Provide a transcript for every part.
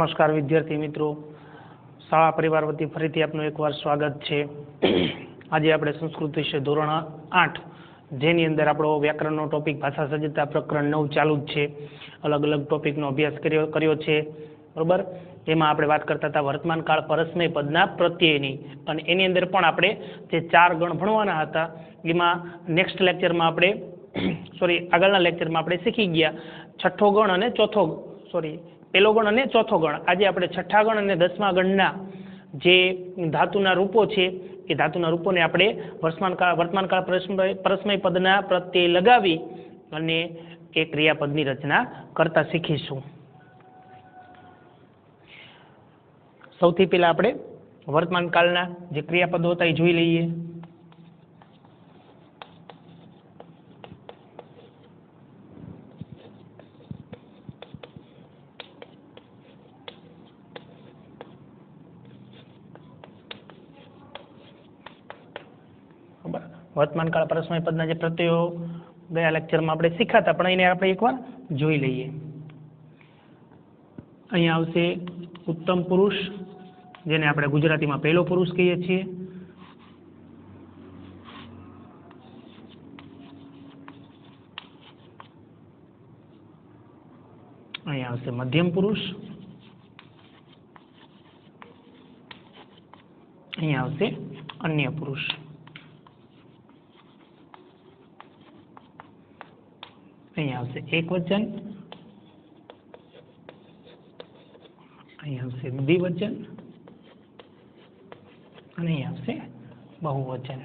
નમસ્કાર વિદ્યાર્થી મિત્રો. શાળા પરિવાર વતી ફરીથી આપનું એકવાર સ્વાગત છે. આજે આપણે સંસ્કૃત વિશે ધોરણ આઠ, જેની અંદર આપણો વ્યાકરણનો ટોપિક ભાષા સજ્જતા પ્રકરણ નવ ચાલુ જ છે. અલગ અલગ ટોપિકનો અભ્યાસ કર્યો કર્યો છે. બરોબર? એમાં આપણે વાત કરતા હતા વર્તમાન કાળ પરસ્મય પદના પ્રત્યયની અને એની અંદર પણ આપણે જે ચાર ગણ ભણવાના હતા, એમાં નેક્સ્ટ લેક્ચરમાં આપણે સોરી આગળના લેક્ચરમાં આપણે શીખી ગયા. છઠ્ઠો ગણ અને ચોથો સોરી પહેલો ગણ અને ચોથો ગણ. આજે આપણે છઠ્ઠા ગણ અને દસમા ગણના જે ધાતુના રૂપો છે, એ ધાતુના રૂપોને આપણે વર્તમાન કાળ વર્તમાન કાળ પરસ્મય પદના પ્રત્યે લગાવી અને એ ક્રિયાપદની રચના કરતા શીખીશું. સૌથી પહેલા આપણે વર્તમાન કાળના જે ક્રિયાપદો હતા એ જોઈ લઈએ. બરાબર. વર્તમાન કાળ પરસ્મય પદના જે પ્રત્યયો ગયા લેક્ચરમાં આપણે શીખ્યા પણ એને આપણે એકવાર જોઈ લઈએ. અહીંયા આવશે ઉત્તમ પુરુષ, જેને આપણે ગુજરાતીમાં પહેલો પુરુષ કહીએ છીએ. અહીંયા આવશે મધ્યમ પુરુષ. અહીંયા આવશે અન્ય પુરુષ. અહીંયા આવશે એક વચન અહીંયા આવશે દ્વિવચન અને અહીંયા આવશે બહુવચન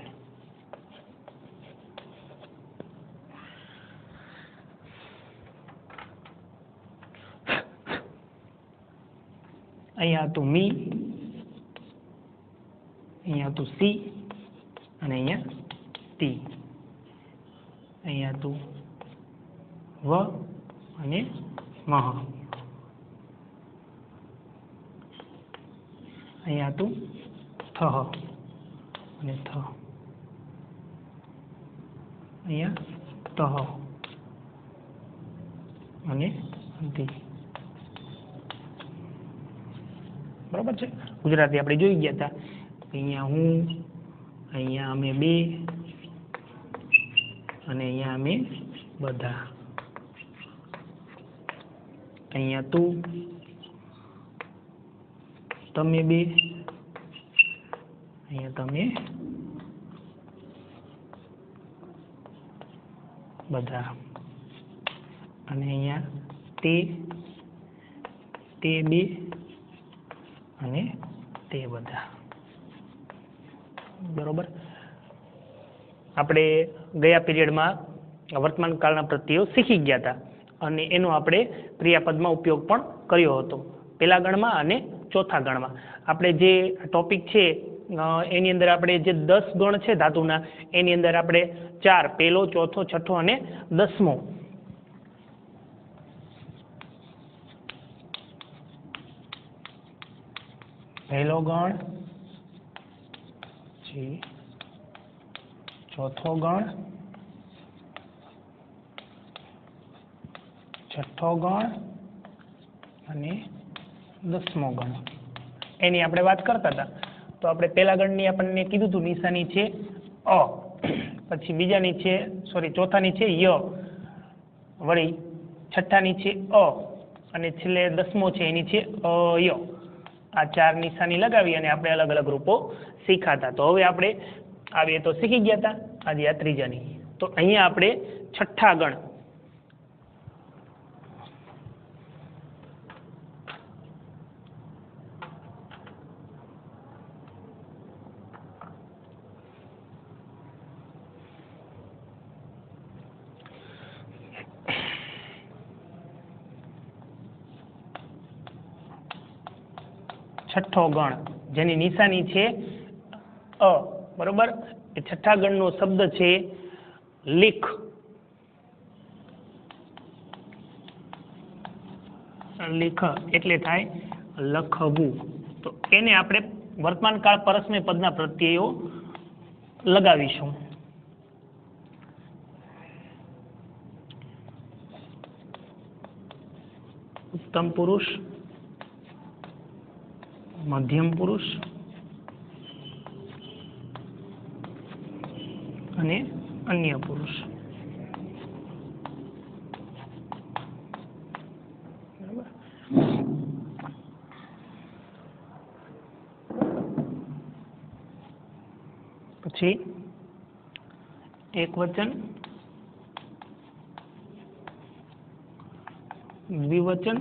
અહીંયા હતું મી અહીંયા હતું સી અને અહીંયા તી અહીંયા હતું વ અને મહ અહીંયા હતું થહ અને થ અહીંયા તહ અને ધી બરોબર છે? ગુજરાતી આપણે જોઈ ગયા હતા અહીંયા હું, અહીંયા અમે બે, અને અહીંયા અમે બધા. અહીંયા તું, તમે બે, અહીંયા તમે બધા. અને અહીંયા તે તે બે અને તે બધા. બરોબર? આપણે ગયા પીરિયડમાં વર્તમાન કાળના પ્રત્યયો શીખી ગયા હતા. અને એનો આપણે ક્રિયાપદમાં ઉપયોગ પણ કર્યો હતો. પહેલા ગણમાં અને ચોથા ગણમાં. આપણે જે ટોપિક છે એની અંદર આપણે જે દસ ગણ છે ધાતુના, એની અંદર આપણે ચાર, પહેલો, ચોથો, છઠ્ઠો અને દસમો. પહેલો ગણ, પછી ચોથો ગણ છઠ્ઠો ગણ અને દસમો ગણ એની આપણે વાત કરતા હતા. તો આપણે પહેલા ગણની આપણને કીધું હતું, નિશાની છે અ. પછી બીજાની છે સોરી ચોથાની છે ય. વળી છઠ્ઠાની છે અ. અને છેલ્લે દસમો છે, એની છે અ, ય. આ ચાર નિશાની લગાવી અને આપણે અલગ અલગ રૂપો શીખાતા. તો હવે આપણે આવીએ તો શીખી ગયા હતા. આજે આ ત્રીજાની. તો અહીંયા આપણે છઠ્ઠા ગણ છઠ્ઠો ગણ, જેની નિશાની છે અ, બરોબર? એ છઠ્ઠા ગણનો શબ્દ છે લીખ. લેખ એટલે થાય લખવું. તો એને આપણે વર્તમાન કાળ પરસ્મય પદના પ્રત્યયો લગાવીશું. ઉત્તમ પુરુષ મધ્યમ પુરુષ અને અન્ય પુરુષ. પછી એક વચન દ્વિવચન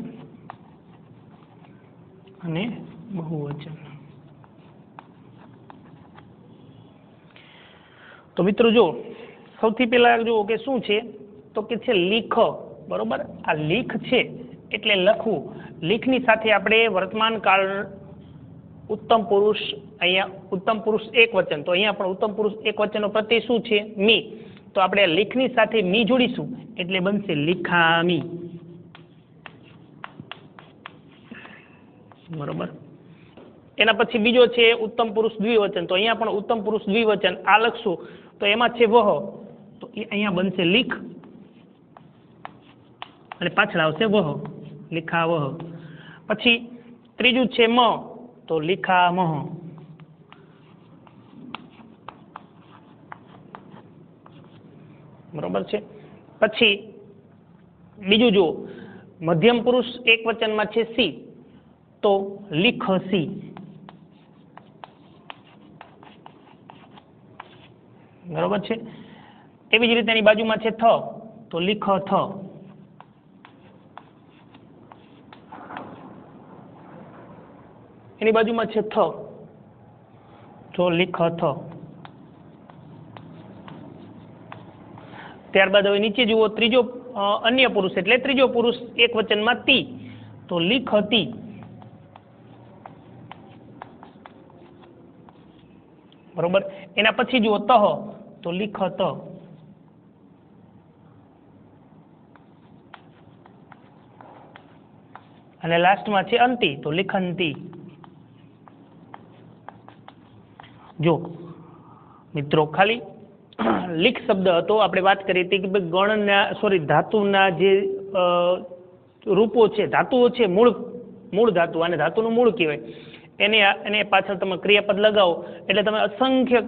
અને બહુવચન તો મિત્રો જો સૌથી પહેલા જુઓ કે શું છે? તો કે છે લીખ, બરોબર? આ લીખ છે એટલે લખવું. લીખની સાથે આપણે વર્તમાન કાળ ઉત્તમ પુરુષ અહીંયા, ઉત્તમ પુરુષ એક વચન. તો અહીંયા પણ ઉત્તમ પુરુષ એક વચનનો પ્રત્યય શું છે? મી. તો આપણે લીખની સાથે મી જોડીશું, એટલે બનશે લીખામી. બરોબર? એના પછી બીજો છે ઉત્તમ પુરુષ દ્વિવચન. તો અહીંયા પણ ઉત્તમ પુરુષ દ્વિવચન આ લખશું. તો એમાં છે વહ. તો એ અહીંયા બનશે લીખ. અને પાછળ આવશે વહ. લીખા વહ પછી ત્રીજું છે મ. તો લીખા મહ બરોબર છે? પછી બીજું જુઓ. મધ્યમ પુરુષ એક વચનમાં છે સી. તો લીખ સી બરોબર છે? એવી જ રીતે એની બાજુમાં છે થ, તો લીખ થ. એની બાજુમાં છે થ, તો લીખ થ. ત્યારબાદ હવે નીચે જુઓ, ત્રીજો અન્ય પુરુષ એટલે ત્રીજો પુરુષ એક વચનમાં તી, તો લીખ તી. બરોબર? એના પછી જુઓ, તહ. તો લિખત. અને લાસ્ટમાં છે અંતિ, તો લિખંતી. જો, મિત્રો, ખાલી લીખ શબ્દ હતો, આપણે વાત કરી હતી કે ભાઈ ગણના સોરી ધાતુના જે રૂપો છે, ધાતુઓ છે, મૂળ મૂળ ધાતુ અને ધાતુનું મૂળ કહેવાય. એને એને પાછળ તમે ક્રિયાપદ લગાવો, એટલે તમે અસંખ્ય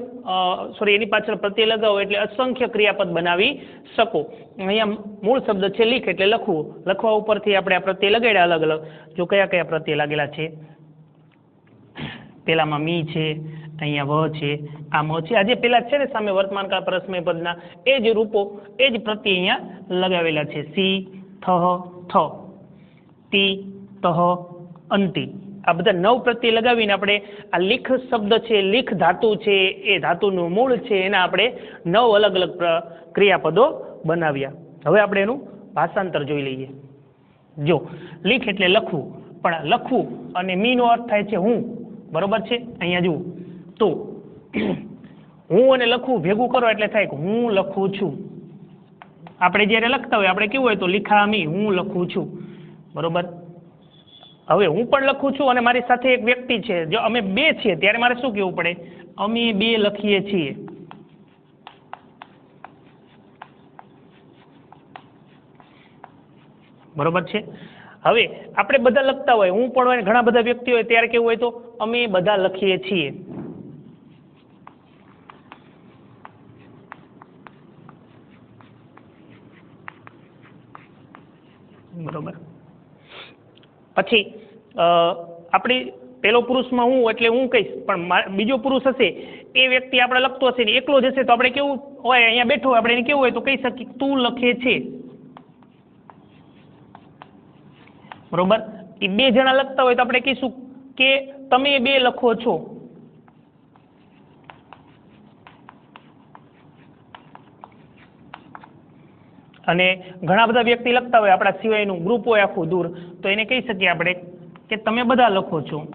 સોરી એની પાછળ પ્રત્યય લગાવો, એટલે અસંખ્ય ક્રિયાપદ બનાવી શકો. અહીંયા મૂળ શબ્દ છે લીખ, એટલે લખવું. લખવા ઉપરથી આપણે આ પ્રત્યય લગાડ્યા અલગ અલગ. જો કયા કયા પ્રત્યય લાગેલા છે? પેલામાં મી છે, અહીંયા વ છે, આ મ છે. આજે પેલા છે ને સામે વર્તમાનકાળ પરસ્મય પદના એ જ રૂપો, એ જ પ્રત્યય અહીંયા લગાવેલા છે. સી થહ થ. તી, તહ, અંતિ. આ બધા નવ પ્રત્યે લગાવીને આપણે આ લીખ શબ્દ છે, લીખ ધાતુ છે, એ ધાતુનું મૂળ છે, એના આપણે નવ અલગ અલગ ક્રિયાપદો બનાવ્યા. હવે આપણે એનું ભાષાંતર જોઈ લઈએ. જો, લીખ એટલે લખવું. પણ લખવું અને મીનો અર્થ થાય છે હું. બરોબર છે? અહીંયા જુઓ. તો, હું અને લખવું ભેગું કરો એટલે થાય કે હું લખું છું. આપણે જ્યારે લખતા હોય, આપણે કેવું હોય તો લિખામી હું લખું છું. બરોબર? હવે હું પણ લખું છું અને મારી સાથે એક વ્યક્તિ છે. જો અમે બે છીએ, ત્યારે મારે શું કહેવું પડે? અમે બે લખીએ છીએ. બરોબર છે? હવે આપણે બધા લખતા હોય, હું પણ હોય ઘણા બધા વ્યક્તિ હોય, ત્યારે કેવું હોય તો અમે બધા લખીએ છીએ બરોબર પછી આપણી પેલો પુરુષમાં હું એટલે હું કહીશ, પણ બીજો પુરુષ હશે, એ વ્યક્તિ આપણે લખતો હશે ને એકલો જ હશે, તો આપણે કેવું હોય, અહીંયા બેઠો આપણે એને કેવું હોય, તો કહી શકીએ, તું લખે છે. બરોબર? એ બે જણા લખતા હોય તો આપણે કહીશું કે, તમે બે લખો છો. અને ઘણા બધા વ્યક્તિ લખતા હોય, આપણા સિવાયનું ગ્રુપ હોય આખું દૂર, તો એને કહી શકીએ આપણે કે તમે બધા લખો છો.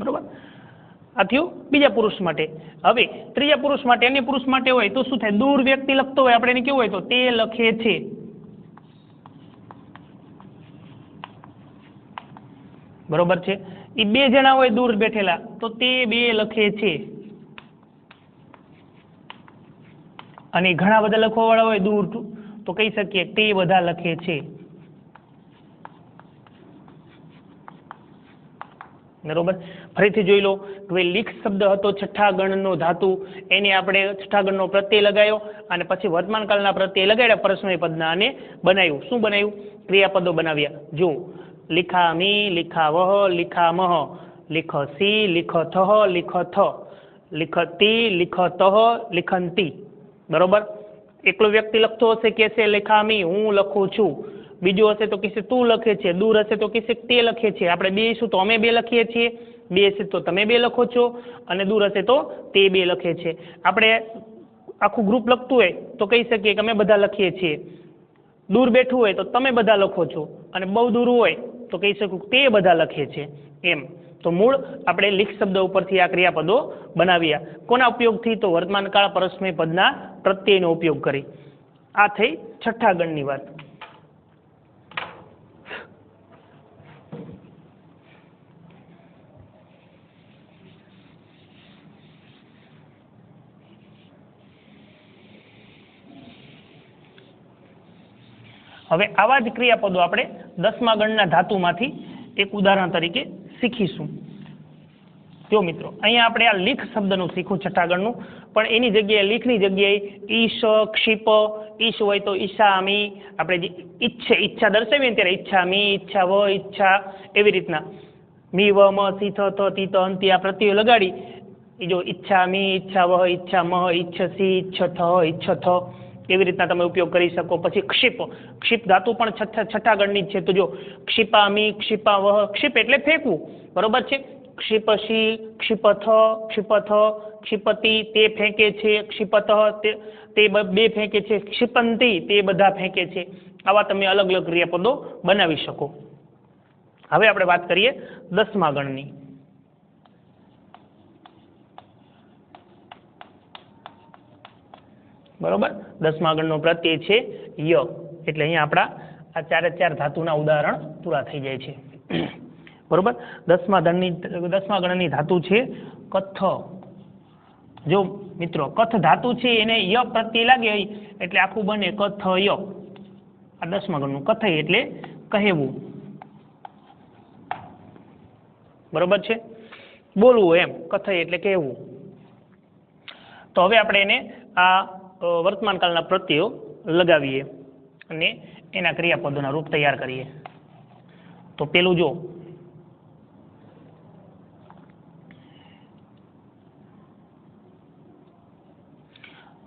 બરોબર? આ થયું બીજા પુરુષ માટે. હવે ત્રીજા પુરુષ માટે, અન્ય પુરુષ માટે હોય તો શું થાય? દૂર વ્યક્તિ લખતો હોય, આપણે કેવું હોય તો તે લખે છે. બરોબર છે? એ બે જણા હોય દૂર બેઠેલા, તો તે બે લખે છે. અને ઘણા બધા લખવાવાળા હોય દૂર તો કહી શકીએ તે બધા લખે છે. બરોબર? ફરીથી જોઈ લો કે ભાઈ લીખ શબ્દ હતો છઠ્ઠા ગણનો ધાતુ, એને આપણે છઠ્ઠા ગણનો પ્રત્યય લગાવ્યો અને પછી વર્તમાનકાળના પ્રત્યય લગાડ્યા પરસ્મય પદના અને બનાવ્યું. શું બનાવ્યું? ક્રિયાપદો બનાવ્યા. જો લિખામી, લિખાવહ, લિખામહ, લિખસી, લિખથહ, લિખથ, લિખતી, લિખતહ, લિખંતી. બરોબર? એકલો વ્યક્તિ લખતો હશે કે છે, લેખામી, હું લખું છું. બીજું હશે તો કહેશે તું લખે છે. દૂર હશે તો કહેશે તે લખે છે. આપણે બે શું તો અમે બે લખીએ છીએ? બે હશે તો તમે બે લખો છો. અને દૂર હશે તો તે બે લખે છે. આપણે આખું ગ્રુપ લખતું હોય તો કહી શકીએ કે અમે બધા લખીએ છીએ. દૂર બેઠું હોય તો તમે બધા લખો છો. અને બહુ દૂર હોય તો કહી શકું તે બધા લખે છે. એમ. તો મૂળ આપણે લીખ શબ્દ ઉપરથી આ ક્રિયાપદો બનાવ્યા. કોના ઉપયોગથી? તો વર્તમાન કાળ પરસ્મય પદના પ્રત્યયનો ઉપયોગ કરી. આ થઈ છઠ્ઠા ગણની વાત. હવે આવા જ ક્રિયાપદો આપણે દસમા ગણના ધાતુમાંથી એક ઉદાહરણ તરીકે શીખીશું. જો મિત્રો, અહીંયા આપણે આ લીખ શબ્દનું શીખું છઠ્ઠાગણનું, પણ એની જગ્યાએ, લીખની જગ્યાએ ઈશ, ક્ષિપ, ઈશ હોય તો ઈશામી, આપણે જે ઈચ્છે, ઈચ્છા દર્શાવીએ ને ત્યારે ઈચ્છામી, ઈચ્છા વ, ઈચ્છા, એવી રીતના. મી વ મ સી થ થ તી ત અંતિ, આ પ્રત્યયો લગાડી, એ જો ઈચ્છામી, ઈચ્છા વહ ઈચ્છા મહ થ, ઈચ્છ થ, એવી રીતના તમે ઉપયોગ કરી શકો. પછી ક્ષિપ. ક્ષિપ ધાતુ પણ છઠ્ઠા છઠ્ઠા જ છે. તો જો ક્ષિપામી, ક્ષિપાવહ, ક્ષિપ એટલે ફેંકવું. બરોબર છે? ક્ષિપસી ક્ષિપથ ક્ષિપથ, ક્ષિપતિ, તે ફેંકે છે ક્ષિપત તે તે બે ફેંકે છે, ક્ષિપંતી, તે બધા ફેંકે છે. આવા તમે અલગ અલગ ક્રિયાપદો બનાવી શકો. હવે આપણે વાત કરીએ દસમા ગણની. બરોબર? દસમા ગણનો પ્રત્યય છે ય. એટલે અહીંયા આપણા આ ચારે ચાર ધાતુના ઉદાહરણ પૂરા થઈ જાય છે. બરોબર? દસમા ગણની દસમા ગણની ધાતુ છે કથ. જો મિત્રો, કથ ધાતુ છે એને ય પ્રત્યે લાગે એટલે આખું બને કથ ય. આ દસમા ગણનું કથય એટલે કહેવું. બરોબર છે? બોલવું એમ કથય એટલે કહેવું. તો હવે આપણે એને આ વર્તમાન કાળના પ્રત્યયો લગાવીએ અને એના ક્રિયાપદોના રૂપ તૈયાર કરીએ. તો પેલું જો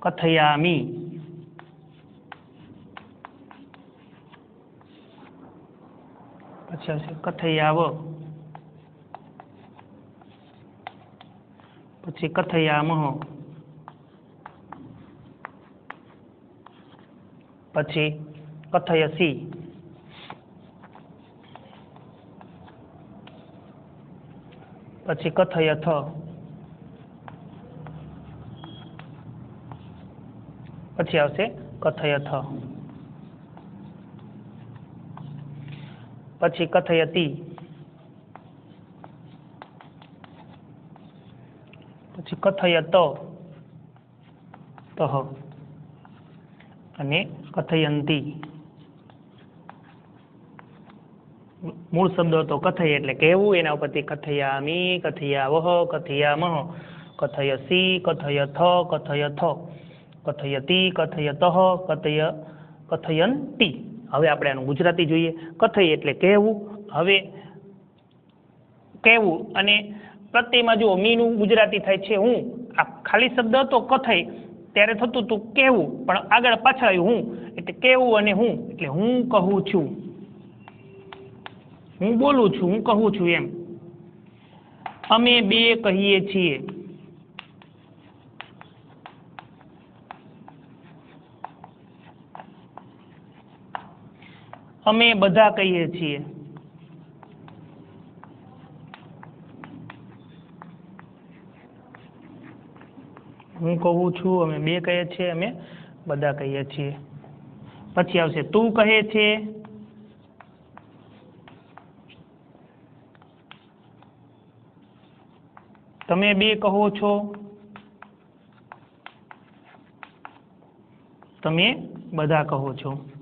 કથયામી પછી આવશે કથયાવ પછી કથયામહ પછી કથયસી પછી કથયથ પછી આવશે કથયથ. પછી કથયતી. પછી કથયત. તહ. અને કથયંતી. મૂળ શબ્દ હતો કથય એટલે કહેવું, એના ઉપરથી કથયામી, કથયાવહ, કથયામહ, કથયસી, કથયથ કથયથ. કથયતી કથયતઃ કથય કથયંતી. હવે આપણે આનું ગુજરાતી જોઈએ. કથય એટલે કહેવું. હવે કહેવું અને પ્રત્યયમાં જુઓ, મીનું ગુજરાતી થાય છે હું. આ ખાલી શબ્દ હતો કથય. ત્યારે થતું હતું કહેવું. પણ આગળ પાછળ આવ્યું હું. એટલે કહેવું અને હું. એટલે હું કહું છું. હું બોલું છું, હું કહું છું એમ. અમે બે કહીએ છીએ. અમે બધા કહીએ છીએ. હું કહું છું, અમે બે કહીએ છીએ, અમે બધા કહીએ છીએ. પછી આવશે, તું કહે છે? તમે બે કહો છો? તમે બધા કહો છો.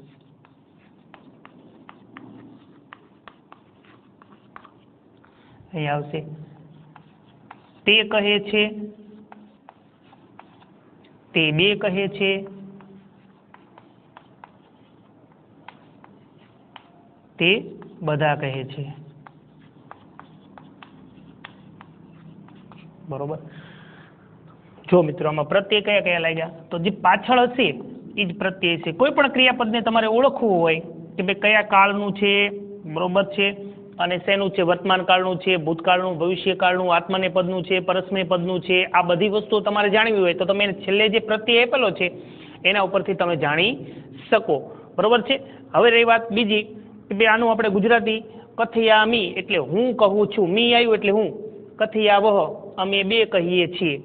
અહીંયા આવશે. તે કહે છે, તે બે કહે છે, તે બધા કહે છે. બરોબર? જો મિત્રો આમાં પ્રત્યય કયા કયા લાગ્યા? તો જે પાછળ હશે એ જ પ્રત્યય છે. કોઈ પણ ક્રિયાપદને તમારે ઓળખવું હોય કે ભાઈ કયા કાળનું છે, બરોબર છે અને શેનું છે? વર્તમાન કાળનું છે? ભૂતકાળનું, ભવિષ્યકાળનું, આત્મનેપદનું છે? પરસ્મય પદનું છે? આ બધી વસ્તુઓ તમારે જાણવી હોય તો તમે છેલ્લે જે પ્રત્યય આપેલો છે, એના ઉપરથી તમે જાણી શકો. બરોબર છે? હવે રહી વાત બીજી, કે ભાઈ આનું આપણે ગુજરાતી કથિયામી એટલે હું કહું છું. મી આવ્યું એટલે હું. કથિયાવહ અમે બે કહીએ છીએ.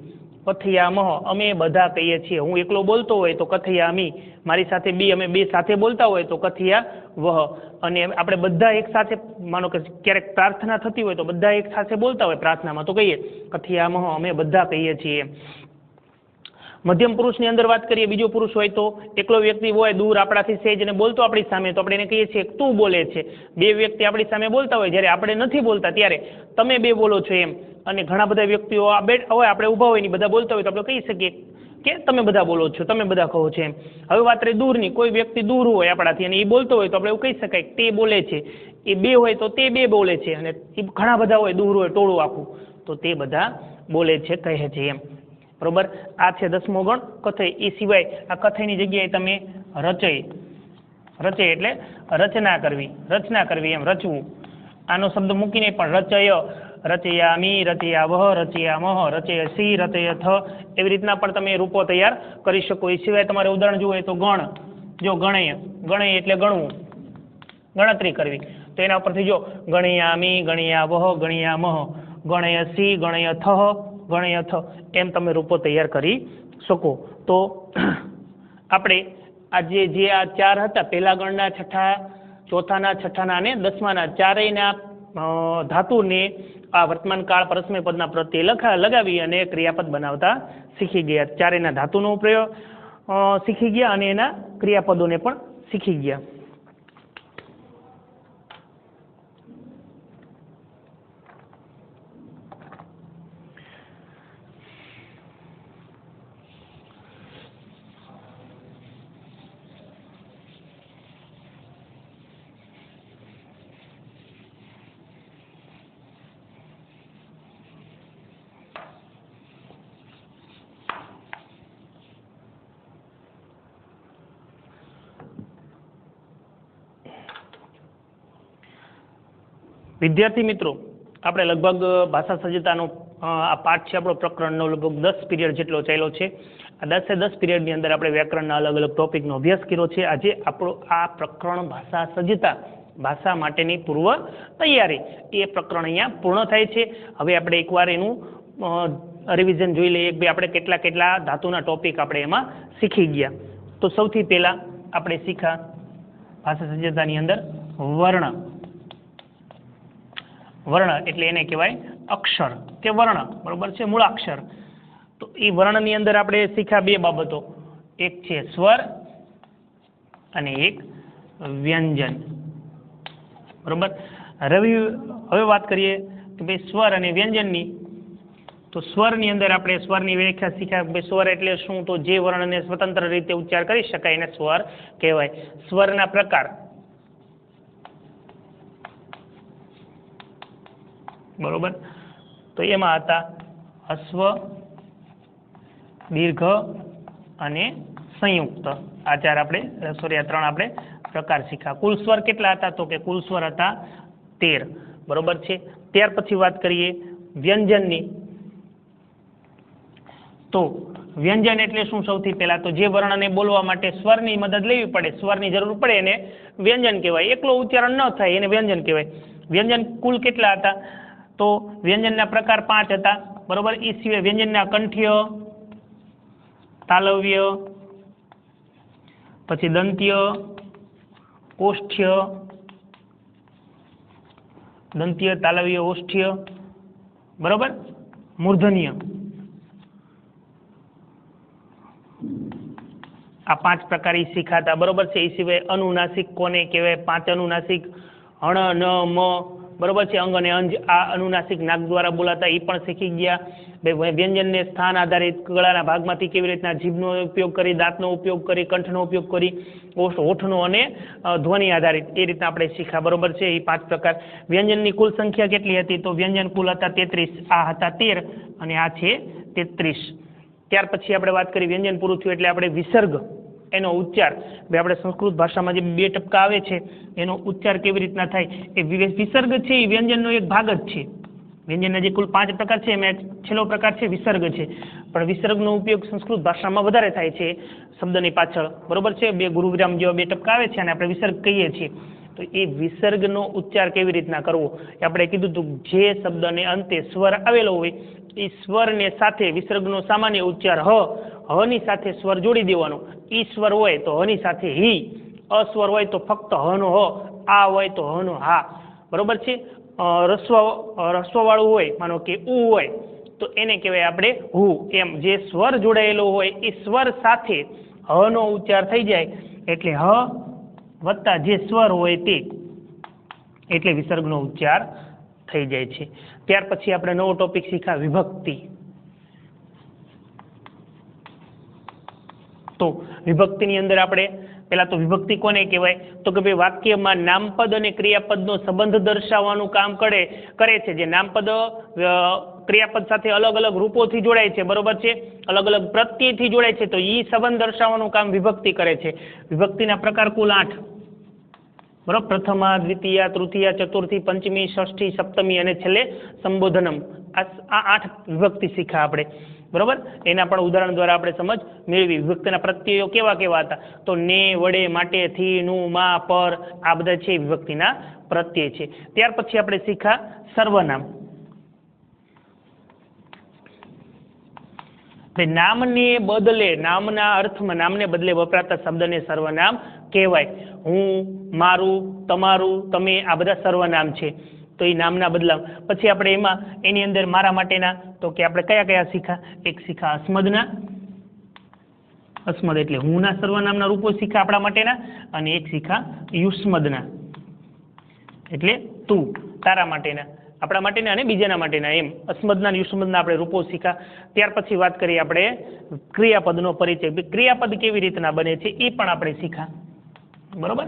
કથિયામહ અમે બધા કહીએ છીએ. હું એકલો બોલતો હોય તો કથિયામી, મારી સાથે બી અમે બે સાથે બોલતા હોય તો કથિયા વહ અને આપણે બધા એક સાથે, માનો કે ક્યારેક પ્રાર્થના થતી હોય તો બધા એક સાથે બોલતા હોય પ્રાર્થનામાં તો કહીએ કથિયામહ અમે બધા કહીએ છીએ. મધ્યમ પુરુષની અંદર વાત કરીએ, બીજો પુરુષ હોય તો એકલો વ્યક્તિ હોય, દૂર આપણાથી સેજ અને બોલતો આપણી સામે, તો આપણે એને કહીએ છીએ તું બોલે છે. બે વ્યક્તિ આપણી સામે બોલતા હોય, જ્યારે આપણે નથી બોલતા, ત્યારે તમે બે બોલો છો એમ. અને ઘણા બધા વ્યક્તિઓ હોય, આપણે ઊભા હોય ને બધા બોલતા હોય, તો આપણે કહી શકીએ કે તમે બધા બોલો છો, તમે બધા કહો છો એમ. હવે વાત રહી દૂરની, કોઈ વ્યક્તિ દૂર હોય આપણાથી અને એ બોલતો હોય, તો આપણે એવું કહી શકાય તે બોલે છે. એ બે હોય તો તે બે બોલે છે. અને એ ઘણા બધા હોય, દૂર હોય, ટોળું આખું, તો તે બધા બોલે છે, કહે છે એમ. બરોબર? આ છે દસમો ગણ કથય. એ સિવાય આ કથયની જગ્યાએ તમે રચય. રચય એટલે રચના કરવી. રચના કરવી એમ રચવું. આનો શબ્દ મૂકીને પણ રચય. રચયામી, રચયાવહ, રચયામહ રચય રચયથ એવી રીતના પણ તમે રૂપો તૈયાર કરી શકો. એ સિવાય તમારે ઉદાહરણ જોવું હોય તો ગણ. જો ગણય ગણય એટલે ગણવું. ગણતરી કરવી. તો એના ઉપરથી જો ગણયામી, ગણયાવહ, ગણયામહ, ગણયસી, ગણયથ ગણયથ એમ તમે રૂપો તૈયાર કરી શકો. તો આપણે આજે જે આ ચાર હતા, પહેલા ગણના છઠ્ઠા, ચોથાના છઠ્ઠાના અને દસમાના ચારેયના ધાતુને આ વર્તમાન કાળ પરસ્મય પદના પ્રત્યે લખા, લગાવી અને ક્રિયાપદ બનાવતા શીખી ગયા. ચારેયના ધાતુનો પ્રયોગ શીખી ગયા અને એના ક્રિયાપદોને પણ શીખી ગયા. વિદ્યાર્થી મિત્રો, આપણે લગભગ ભાષા સજ્જતાનો આ પાઠ છે આપણો પ્રકરણનો લગભગ દસ પીરિયડ જેટલો ચાલ્યો છે. આ દસે દસ પીરિયડની અંદર આપણે વ્યાકરણના અલગ અલગ ટોપિકનો અભ્યાસ કર્યો છે. આજે આપણો આ પ્રકરણ ભાષા સજ્જતા, ભાષા માટેની પૂર્વ તૈયારી. એ પ્રકરણ અહીંયા પૂર્ણ થાય છે. હવે આપણે એકવાર એનું રિવિઝન જોઈ લઈએ કે આપણે કેટલા કેટલા ધાતુના ટોપિક આપણે એમાં શીખી ગયા. તો સૌથી પહેલાં આપણે શીખા ભાષા સજ્જતાની અંદર વર્ણ. વર્ણ એટલે એને કહેવાય અક્ષર. કે વર્ણ, બરોબર છે? મૂળાક્ષર. તો એ વર્ણની અંદર આપણે શીખ્યા બે બાબતો. એક છે સ્વર અને એક વ્યંજન. બરોબર? રવિ, હવે વાત કરીએ કે ભાઈ સ્વર અને વ્યંજનની. તો સ્વરની અંદર આપણે સ્વરની વ્યાખ્યા શીખ્યા ભાઈ સ્વર એટલે શું? તો જે વર્ણને સ્વતંત્ર રીતે ઉચ્ચાર કરી શકાય એને સ્વર કહેવાય. સ્વરના પ્રકાર. બરોબર? તો એમાં હતા અશ્વ, દીર્ઘ અને સંયુક્ત. આ ચાર આપણે સોરી આ ત્રણ આપણે પ્રકાર શીખ્યા. કુલ સ્વર કેટલા હતા? તો કે કુલ સ્વર હતા તેર. બરોબર છે? ત્યાર પછી વાત કરીએ વ્યંજનની. તો વ્યંજન એટલે શું સૌથી પહેલા? તો જે વર્ણને બોલવા માટે સ્વરની મદદ લેવી પડે, સ્વરની જરૂર પડે એને વ્યંજન કહેવાય. એકલો ઉચ્ચારણ ન થાય, એને વ્યંજન કહેવાય. વ્યંજન કુલ કેટલા હતા? તો વ્યંજનના પ્રકાર પાંચ હતા. બરોબર? એ સિવાય વ્યંજનના કંઠ્ય, તાલવ્ય, પછી દંત્ય, ઓષ્ઠ્ય, દંત્ય, તાલવ્ય, ઓષ્ઠ્ય, બરોબર? મૂર્ધન્ય. આ પાંચ પ્રકાર એ શીખાતા. બરોબર છે? એ સિવાય અનુનાસિક કોને કહેવાય? પાંચ અનુનાસિક. હણ, ન, મ બરોબર છે, અંગ અને અંજ આ અનુનાસિક નાક દ્વારા બોલાતા એ પણ શીખી ગયા. વ્યંજનને સ્થાન આધારિત ગળાના ભાગમાંથી કેવી રીતના જીભનો ઉપયોગ કરી, દાંતનો ઉપયોગ કરી, કંઠનો ઉપયોગ કરી ઓઠ હોઠનો અને ધ્વનિ આધારિત એ રીતના આપણે શીખ્યા. બરોબર છે એ પાંચ પ્રકાર. વ્યંજનની કુલ સંખ્યા કેટલી હતી? તો વ્યંજન કુલ હતા તેત્રીસ, આ હતા તેર અને આ છે તેત્રીસ. ત્યાર પછી આપણે વાત કરી વ્યંજન પૂરું થયું એટલે આપણે વિસર્ગ. એનો ઉચ્ચાર. બે આપણે સંસ્કૃત ભાષામાં જે બે ટપકા આવે છે, એનો ઉચ્ચાર કેવી રીતના થાય? એ વિસર્ગ છે, એ વ્યંજનનો એક ભાગ જ છે. વ્યંજનના જે કુલ પાંચ પ્રકાર છે, એમાં છેલ્લો પ્રકાર છે, વિસર્ગ છે. પણ વિસર્ગનો ઉપયોગ સંસ્કૃત ભાષામાં વધારે થાય છે, શબ્દની પાછળ. બરોબર છે? બે ગુરુગ્રામ જેવા બે ટપકા આવે છે, અને આપણે વિસર્ગ કહીએ છીએ. તો એ વિસર્ગનો ઉચ્ચાર કેવી રીતના કરવો? એ આપણે કીધું હતું જે શબ્દને અંતે સ્વર આવેલો હોય, એ સ્વરને સાથે વિસર્ગનો સામાન્ય ઉચ્ચાર હ, હની સાથે સ્વર જોડી દેવાનો. ઈ સ્વર હોય તો હની સાથે હી, અસ્વર હોય તો ફક્ત હનો હ, આ હોય તો હનો હા. બરોબર છે? રસ્વ રસ્વવાળું હોય, માનો કે ઉ હોય, તો એને કહેવાય આપણે હુ. એમ જે સ્વર જોડાયેલો હોય, એ સ્વર સાથે હનો ઉચ્ચાર થઈ જાય. એટલે હ વત્તા જે સ્વર હોય તે એટલે વિસર્ગનો ઉચ્ચાર થઈ જાય છે. ત્યાર પછી આપણે નવો ટોપિક શીખા વિભક્તિ. તો વિભક્તિની અંદર આપણે પહેલા તો વિભક્તિ કોને કહેવાય? તો કે ભાઈ વાક્યમાં નામપદ અને ક્રિયાપદનો સંબંધ દર્શાવવાનું કામ કરે કરે છે. જે નામપદ ક્રિયાપદ સાથે અલગ અલગ રૂપોથી જોડાય છે. બરોબર છે? અલગ અલગ પ્રત્યયથી જોડાય છે. તો એ સંબંધ દર્શાવવાનું કામ વિભક્તિ કરે છે. વિભક્તિના પ્રકાર કુલ આઠ. બરોબર પ્રથમા દ્વિતીય તૃતીય ચતુર્થી પંચમી ષષ્ઠી સપ્તમી અને છેલ્લે સંબોધનમ. આ આઠ વિભક્તિ શીખા આપણે. બરોબર? એના પણ ઉદાહરણ દ્વારા આપણે સમજ મેળવી. વિભક્તિના પ્રત્યયો કેવા કેવા હતા? તો ને, વડે, માટે, થી, નું, માં, પર આ બધા છે વિભક્તિના પ્રત્યય છે. ત્યાર પછી આપણે શીખા સર્વનામ. નામને બદલે, નામના અર્થમાં, નામને બદલે વપરાતા શબ્દને સર્વનામ કહેવાય. હું, મારું, તમારું, તમે આ બધા સર્વનામ છે. તો એ નામના બદલાવ. પછી આપણે એમાં, એની અંદર મારા માટેના, તો કે આપણે કયા કયા શીખા? એક શીખા અસ્મદના, અસ્મદ એટલે હુંના સર્વનામના રૂપો શીખા આપણા માટેના, અને એક શીખા યુસ્મદના એટલે તું, તારા માટેના, આપણા માટેના અને બીજાના માટેના એમ. અસ્મદના યુષ્મદના આપણે રૂપો શીખા. ત્યાર પછી વાત કરીએ આપણે ક્રિયાપદનો પરિચય. ક્રિયાપદ કેવી રીતના બને છે એ પણ આપણે શીખા. બરોબર?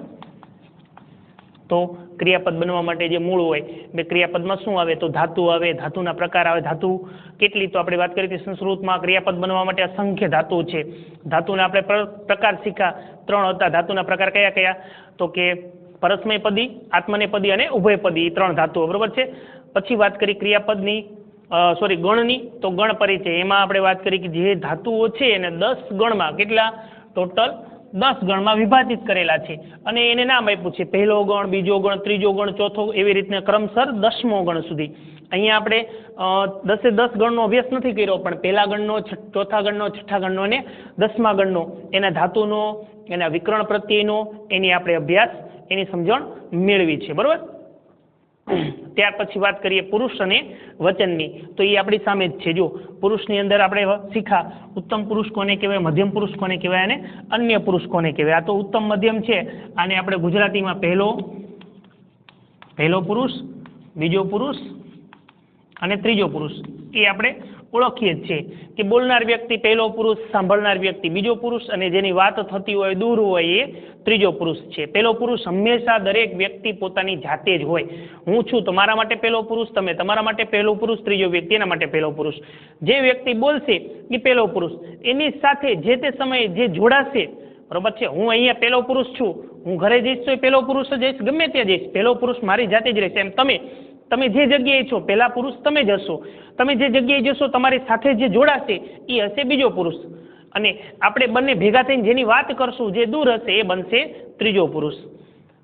તો ક્રિયાપદ બનવા માટે જે મૂળ હોય, બે ક્રિયાપદમાં શું આવે? તો ધાતુ આવે, ધાતુના પ્રકાર આવે. ધાતુ કેટલી? તો આપણે વાત કરી હતી સંસ્કૃતમાં ક્રિયાપદ બનવા માટે અસંખ્ય ધાતુ છે. ધાતુના આપણે પ્ર- પ્રકાર શીખા. ત્રણ હતા. ધાતુના પ્રકાર કયા કયા? તો કે પરસ્મયપદી આત્મનેપદી અને ઉભયપદી ત્રણ ધાતુઓ. બરોબર છે? પછી વાત કરી ક્રિયાપદની સોરી ગણની. તો ગણ પરિચય. એમાં આપણે વાત કરી કે જે ધાતુઓ છે એને દસ ગણમાં કેટલા? ટોટલ દસ ગણમાં વિભાજિત કરેલા છે. અને એને નામ આપ્યું છે પહેલો ગણ, બીજો ગણ, ત્રીજો ગણ, ચોથો એવી રીતના ક્રમસર દસમો ગણ સુધી. અહીંયા આપણે દસે દસ ગણનો અભ્યાસ નથી કર્યો, પણ પહેલા ગણનો ચોથા ગણનો, છઠ્ઠા ગણનો અને દસમા ગણનો, એના ધાતુનો, એના વિકરણ પ્રત્યેનો એની આપણે અભ્યાસ, એની સમજણ મેળવી છે. બરોબર? ત્યાર પછી વાત કરીએ પુરુષ અને વચનની. તો એ આપણી સામે જ છે. જો પુરુષની અંદર આપણે શીખા. ઉત્તમ પુરુષ કોને કહેવાય? મધ્યમ પુરુષ કોને કહેવાય? અને અન્ય પુરુષ કોને કહેવાય? આ તો ઉત્તમ મધ્યમ છે. આને આપણે ગુજરાતીમાં પહેલો પહેલો પુરુષ, બીજો પુરુષ અને ત્રીજો પુરુષ. એ આપણે ઓળખીએ જ છે કે બોલનાર વ્યક્તિ પહેલો પુરુષ, સાંભળનાર વ્યક્તિ બીજો પુરુષ અને જેની વાત થતી હોય, દૂર હોય એ ત્રીજો પુરુષ છે. પહેલો પુરુષ હંમેશા દરેક વ્યક્તિ પોતાની જાતે જ હોય. હું છું, તમારા માટે પહેલો પુરુષ, તમે તમારા માટે પહેલો પુરુષ, ત્રીજો વ્યક્તિ એના માટે પહેલો પુરુષ. જે વ્યક્તિ બોલશે એ પહેલો પુરુષ. એની સાથે જે તે સમયે જે જોડાશે, બરોબર છે? હું અહીંયા પહેલો પુરુષ છું. હું ઘરે જઈશ તો એ પહેલો પુરુષ જઈશ ગમે ત્યાં જઈશ. પહેલો પુરુષ મારી જાતે જ રહેશે. એમ તમે તમે જે જગ્યાએ છો, પહેલા પુરુષ તમે જ હશો. તમે જે જગ્યાએ જશો, તમારી સાથે જે જોડાશે, એ હશે બીજો પુરુષ. અને આપણે બંને ભેગા થઈને જેની વાત કરશું, જે દૂર હશે, એ બનશે ત્રીજો પુરુષ.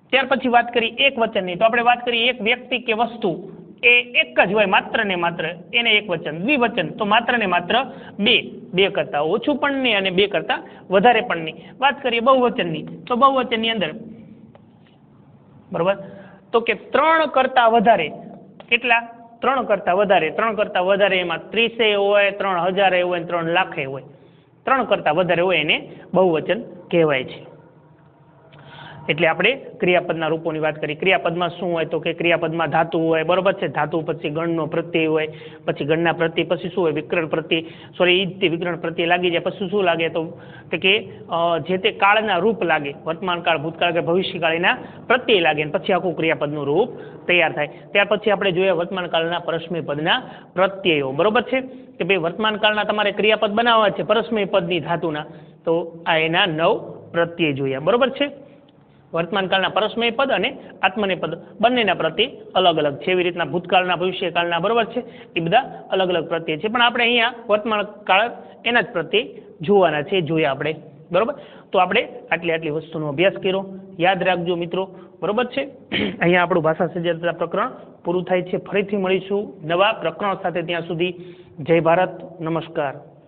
ત્યાર પછી વાત કરી એક વચનની. તો આપણે વાત કરીએ એક વ્યક્તિ કે વસ્તુ. એ એક જ હોય, માત્ર ને માત્ર. એને એક વચન, દ્વિવચન. તો માત્ર ને માત્ર બે. બે કરતા ઓછું પણ નહીં અને બે કરતા વધારે પણ નહીં. વાત કરીએ બહુવચનની. તો બહુવચનની અંદર, બરોબર? તો કે ત્રણ કરતા વધારે કેટલા? ત્રણ કરતા વધારે. ત્રણ કરતા વધારે એમાં ત્રીસે હોય, ત્રણ હજારે હોય ત્રણ લાખે હોય. ત્રણ કરતા વધારે હોય એને બહુવચન કહેવાય છે. એટલે આપણે ક્રિયાપદના રૂપોની વાત કરી. ક્રિયાપદમાં શું હોય તો કે ક્રિયાપદમાં ધાતુ હોય, બરોબર છે? ધાતુ પછી ગણનો પ્રત્યય હોય, પછી ગણના પ્રત્યય, પછી શું હોય? વિકરણ પ્રત્યય. સોરી તે વિકરણ પ્રત્યય લાગી જાય. પછી શું લાગે તો કે જે તે કાળના રૂપ લાગે, વર્તમાન કાળ, ભૂતકાળ કે ભવિષ્યકાળ એના પ્રત્યય લાગે અને પછી આખું ક્રિયાપદનું રૂપ તૈયાર થાય. ત્યાર પછી આપણે જોઈએ વર્તમાન કાળના પરસ્મય પદના પ્રત્યયો. બરોબર છે? કે ભાઈ વર્તમાન કાળના તમારે ક્રિયાપદ બનાવવા છે પરસ્મય પદની ધાતુના. તો આ એના નવ પ્રત્યય જોયા. બરોબર છે? વર્તમાન કાળના પરસ્મય પદ અને આત્મનેય પદ. બંનેના પ્રત્યે અલગ અલગ છે. એવી રીતના ભૂતકાળના, ભવિષ્યકાળના બરોબર છે. એ બધા અલગ અલગ પ્રત્યે છે. પણ આપણે અહીંયા વર્તમાન કાળ એના જ પ્રત્યે જોવાના છે. એ જોયા આપણે. બરોબર? તો આપણે આટલી આટલી વસ્તુનો અભ્યાસ કર્યો. યાદ રાખજો મિત્રો. બરોબર છે? અહીંયા આપણું ભાષા સજ્જતા પ્રકરણ પૂરું થાય છે. ફરીથી મળીશું નવા પ્રકરણ સાથે ત્યાં સુધી. જય ભારત. નમસ્કાર.